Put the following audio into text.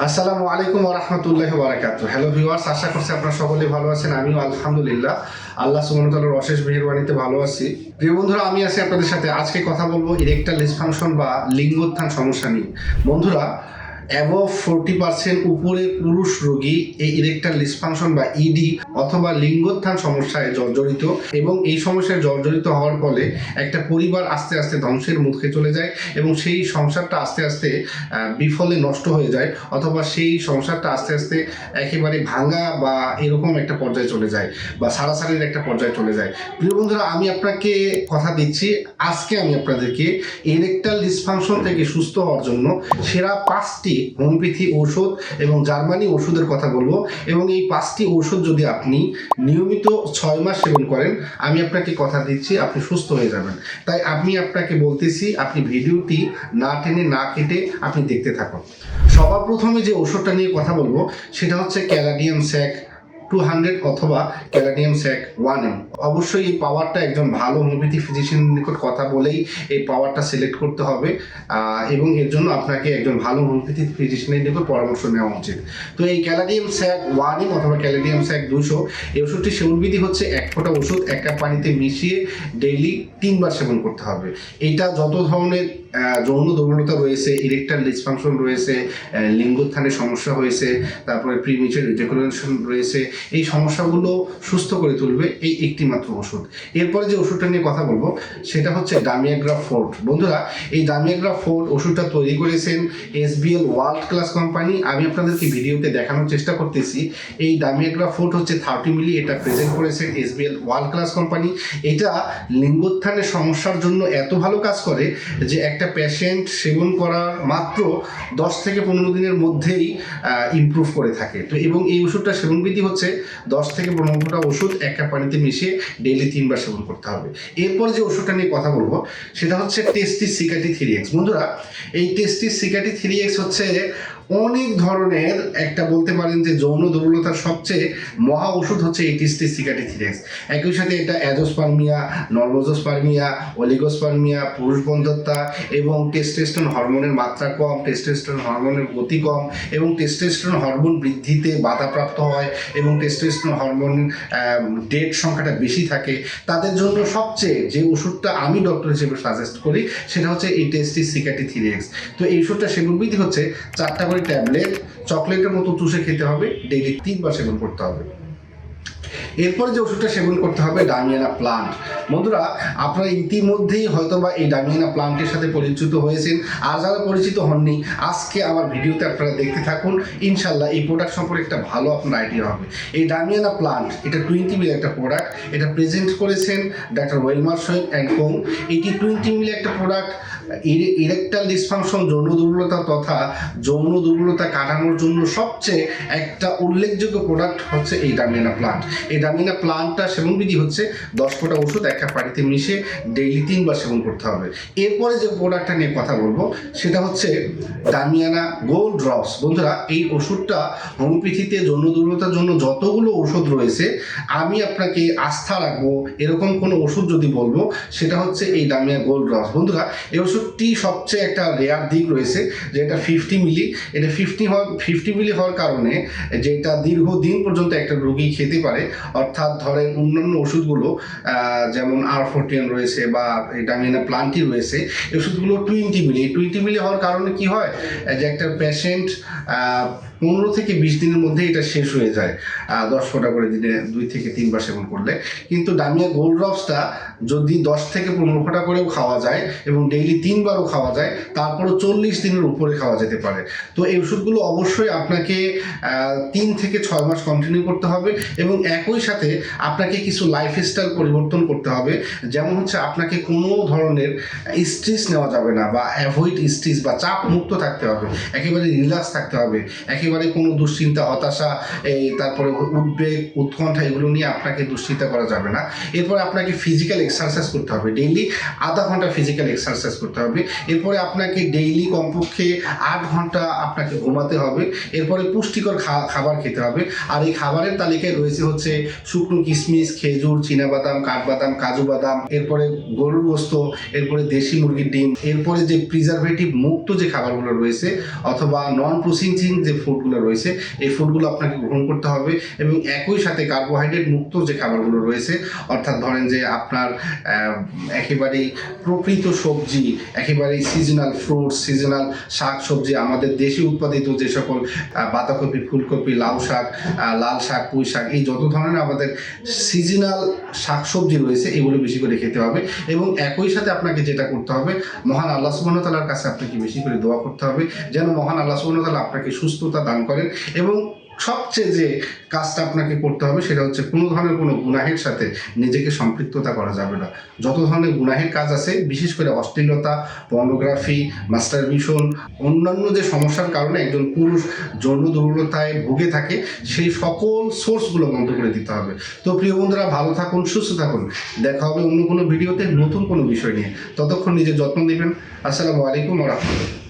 আসসালামু আলাইকুম রহমতুল্লাহ বারাকাত hello viewers আশা করছি আপনারা সকলেই ভালো আছেন, আমিও আলহামদুলিল্লাহ। আল্লাহ সুমনতালার অশেষ মেহরবানিতে ভালো আছি। প্রিয় বন্ধুরা, আমি আছি আপনাদের সাথে। আজকে কথা বলব ইরেকটাল ডিসফাংশন বা লিঙ্গোত্থান সমস্যা নিয়ে। বন্ধুরা অ্যাবভ ফোরটি পার্সেন্ট উপরে পুরুষ রোগী এই ইরেকটাল ডিসফাংশন বা ইডি অথবা লিঙ্গোত্থান সমস্যায় জর্জরিত এবং এই সমস্যায় জর্জরিত হওয়ার ফলে একটা পরিবার আস্তে আস্তে ধ্বংসের মুখে চলে যায় এবং সেই সংসারটা আস্তে আস্তে বিফলে নষ্ট হয়ে যায় অথবা সেই সংসারটা আস্তে আস্তে একেবারে ভাঙা বা এরকম একটা পর্যায়ে চলে যায় বা সারাসারির একটা পর্যায়ে চলে যায়। প্রিয় বন্ধুরা, আমি আপনাকে কথা দিচ্ছি, আজকে আমি আপনাদেরকে ইরেকটাল ডিসফাংশন থেকে সুস্থ হওয়ার জন্য সেরা পাঁচটি হোমিওপ্যাথি ঔষধ এবং জার্মানি ওষুধের কথা বলব। এবং এই পাঁচটি ঔষধ যদি আপনি নিয়মিত ছয় মাস সেবন করেন, আমি আপনাকে কথা দিচ্ছি, আপনি সুস্থ হয়ে যাবেন। তাই আমি আপনাকে বলতেছি, আপনি ভিডিওটি না টেনে না কেটে আপনি দেখতে থাকুন। সবার প্রথমে যে ওষুধটা নিয়ে কথা বলব, সেটা হচ্ছে ক্যালাডিয়াম স্যাক। টু হান্ড্রেড অথবা ক্যালাডিয়াম স্যাক ওয়ান এম অবশ্যই এই পাওয়ারটা একজন ভালো হোমিওপ্যাথি ফিজিশিয়ানের নিকট কথা বলেই এই পাওয়ারটা সিলেক্ট করতে হবে এবং এর জন্য আপনাকে একজন ভালো হোমিওপ্যাথি ফিজিশিয়ানের নিকট পরামর্শ নেওয়া উচিত। তো এই ক্যালাডিয়াম স্যাক ওয়ান এম অথবা ক্যালাডিয়াম স্যাক দুশো এই ওষুধটি সেবনবিধি হচ্ছে এক ফোঁটা ওষুধ, এক কাপ পানিতে মিশিয়ে ডেইলি তিনবার সেবন করতে হবে। এটা যত ধরনের যৌন দুর্বলতা রয়েছে ইরেকটাল ডিসফাংশন রয়েছে লিঙ্গোত্থানের সমস্যা হয়েছে, তারপরে প্রিমিচার রিজেকুলেশন রয়েছে এই সমস্যাগুলো সুস্থ করে তুলবে এই একটি মাত্র ওষুধ। এরপরে যে ওষুধটা নিয়ে কথা বলব, সেটা হচ্ছে ডামিয়াগ্রা ফোর্ট বন্ধুরা, এই ডামিয়াগ্রা ফোর্ট ওষুধটা তৈরি করেছেন S SBL world class company আমি আপনাদেরকে ভিডিওতে দেখানোর চেষ্টা করতেছি। এই ডামিয়াগ্রা ফোর্ট হচ্ছে থার্টি মিলি এটা প্রেজেন্ট করেছেন S SBL world class company এটা লিঙ্গোত্থানের সমস্যার জন্য এত ভালো কাজ করে যে একটা পেশেন্ট সেবন করার মাত্র দশ থেকে পনেরো দিনের মধ্যেই ইমপ্রুভ করে থাকে। তো এবং এই ওষুধটা সেবনবিধি হচ্ছে দশ থেকে পনেরোটা ওষুধ এক কাপ পানিতে মিশিয়ে ডেইলি তিনবার সেবন করতে হবে। এরপর যে ওষুধটা নিয়ে কথা বলব, সেটা হচ্ছে টেস্টি সিকাটি থ্রি এক্স বন্ধুরা, এই টেস্টি সিকাটি থ্রি এক্স হচ্ছে অনেক ধরনের একটা বলতে পারেন যে যৌন দুর্বলতার সবচেয়ে মহা ওষুধ হচ্ছে এই টেস্টি সিকাটি একই সাথে এটা অ্যাজোস্পার্মিয়া, নর্মোজোস্পার্মিয়া, অলিগোস্পার্মিয়া পুরুষ বন্ধত্বা এবং টেস্টেস্টন হরমোনের মাত্রা কম টেস্টেস্টন হরমোনের গতি কম এবং টেস্টেস্টন হরমোন বৃদ্ধিতে বাধাপ্রাপ্ত হয় এবং টেস্টেস্টন হরমোন ডেট সংখ্যাটা বেশি থাকে। তাদের জন্য সবচেয়ে যে ওষুধটা আমি ডক্টর হিসেবে সাজেস্ট করি, সেটা হচ্ছে এই টেস্টি সিকাটি তো এই ওষুধটা সেবনবিধি হচ্ছে চারটা করে ট্যাবলেট চকলেটের মতো চুষে খেতে হবে ডেইলি তিনবার সেবন করতে হবে। এরপরে যে ওষুধটা সেবন করতে হবে, ডামিয়ানা প্লান্ট বন্ধুরা, আপনারা ইতিমধ্যেই হয়তো বা এই ডামিয়ানা প্লান্টের সাথে পরিচিত হয়েছেন, আর যারা পরিচিত হননি, আজকে আমার ভিডিওতে আপনারা দেখতে থাকুন ইনশাল্লাহ এই প্রোডাক্ট সম্পর্কে একটা ভালো আপনার আইডিয়া হবে। এই ডামিয়ানা প্লান্ট এটা টোয়েন্টি মিলি একটা প্রোডাক্ট এটা প্রেজেন্ট করেছেন ডাক্তার ওয়েলমার শহীদ অ্যান্ড কোং এটি টোয়েন্টি মিলি একটা প্রোডাক্ট ইরেকটাল ডিসফাংশন যৌন দুর্বলতা তথা যৌন দুর্বলতা কাটানোর জন্য সবচেয়ে একটা উল্লেখযোগ্য প্রোডাক্ট হচ্ছে এই ডামিয়ানা প্লান্ট এই ডামিয়ানা প্লান্টটা সেবনবিধি হচ্ছে দশ ফোঁটা ওষুধ একটা পানিতে মিশে ডেইলি তিনবার সেবন করতে হবে। এরপরে যে প্রোডাক্টটা নিয়ে কথা বলব, সেটা হচ্ছে ডামিয়ানা গোল্ড ড্রপস বন্ধুরা, এই ওষুধটা হোমিওপ্যাথিতে যৌন দুর্বলতার জন্য যতগুলো ওষুধ রয়েছে, আমি আপনাকে আস্থা রাখব, এরকম কোনো ওষুধ যদি বলব, সেটা হচ্ছে এই ডামিয়া গোল্ড ড্রপস বন্ধুরা, এই ওষুধটি সবচেয়ে একটা রেয়ার দিক রয়েছে যে এটা ফিফটি মিলি এটা ফিফটি হওয়ার ফিফটি মিলি হওয়ার কারণে যেটা দীর্ঘদিন পর্যন্ত একটা রোগী খেতে পারে, অর্থাৎ ধরেন অন্যান্য ওষুধগুলো যেমন আর ফোরটিন রয়েছে বা ডামিনা প্লান্টি রয়েছে, এই ওষুধগুলো টোয়েন্টি মিলি টোয়েন্টি মিলি হওয়ার কারণে কি হয়? যে একটা পেশেন্ট পনেরো থেকে বিশ দিনের মধ্যে এটা শেষ হয়ে যায়। দশ ফোঁটা করে দিনে দুই থেকে তিনবার সেবন করলে। কিন্তু ডামিয়া গোল্ড ড্রপসটা যদি দশ থেকে পনেরো ফোঁটা করেও খাওয়া যায় এবং ডেইলি তিনবারও খাওয়া যায়, তারপরও চল্লিশ দিনের উপরে খাওয়া যেতে পারে। তো এই ওষুধগুলো অবশ্যই আপনাকে তিন থেকে ছয় মাস কন্টিনিউ করতে হবে এবং একই সাথে আপনাকে কিছু লাইফস্টাইল পরিবর্তন করতে হবে। যেমন হচ্ছে আপনাকে কোনো ধরনের স্ট্রেস নেওয়া যাবে না বা অ্যাভয়েড স্ট্রেস বা চাপ মুক্ত থাকতে হবে। একেবারে রিল্যাক্স থাকতে হবে। একেবারে কোনো দুশ্চিন্তা, হতাশা, এই তারপরে উদ্বেগ, উৎকণ্ঠা এগুলো নিয়ে আপনাকে দুশ্চিন্তা করা যাবে না। এরপরে আপনাকে ফিজিক্যাল এক্সারসাইজ করতে হবে ডেইলি আধা ঘণ্টা ফিজিক্যাল এক্সারসাইজ করতে হবে। এরপরে আপনাকে ডেইলি কমপক্ষে আট ঘণ্টা আপনাকে ঘুমাতে হবে। এরপরে পুষ্টিকর খাবার খেতে হবে। আর এই খাবারের তালিকায় রয়েছে হচ্ছে শুকনো কিশমিশ, খেজুর, চীনাবাদাম, কাঠবাদাম, কাজু বাদাম, এরপরে গরুর গোস্ত, এরপরে দেশি মুরগির ডিম, এরপরে যে প্রিজারভেটিভ মুক্ত যে খাবারগুলো রয়েছে, অথবা নন প্রসেসিং যে ফুডগুলো রয়েছে, এই ফুডগুলো আপনাকে গ্রহণ করতে হবে এবং একই সাথে কার্বোহাইড্রেট মুক্ত যে খাবারগুলো রয়েছে, অর্থাৎ ধরেন যে আপনার একেবারেই প্রকৃত সবজি একেবারেই সিজনাল ফ্রুটস সিজনাল শাক সবজি আমাদের দেশে উৎপাদিত যে সকল বাঁধাকপি, ফুলকপি, লাউ শাক লাল শাক, পুঁই শাক, এই যত ধরনের আমাদের সিজনাল শাক সবজি রয়েছে, এগুলো বেশি করে খেতে হবে এবং একই সাথে আপনাকে যেটা করতে হবে, মহান আল্লাহ তাআলার কাছে আপনাকে বেশি করে দোয়া করতে হবে, যেন মহান আল্লাহ তাআলা আপনাকে সুস্থতা দান করেন এবং সবচেয়ে যে কাজটা আপনাকে করতে হবে সেটা হচ্ছে কোনো ধরনের কোনো গুনাহের সাথে নিজেকে সম্পৃক্ততা করা যাবে না। যত ধরনের গুনাহের কাজ আছে, বিশেষ করে অশ্লীলতা পর্নোগ্রাফি মাস্টারভিশন অন্যান্য যে সমস্যার কারণে একজন পুরুষ যৌন দুর্বলতায় ভুগে থাকে, সেই সকল সোর্সগুলো বন্ধ করে দিতে হবে। তো প্রিয় বন্ধুরা, ভালো থাকুন, সুস্থ থাকুন। দেখা হবে অন্য কোনো ভিডিওতে নতুন কোনো বিষয় নিয়ে। ততক্ষণ নিজের যত্ন নেবেন। আসসালামু আলাইকুম রহমতুল্লাহ।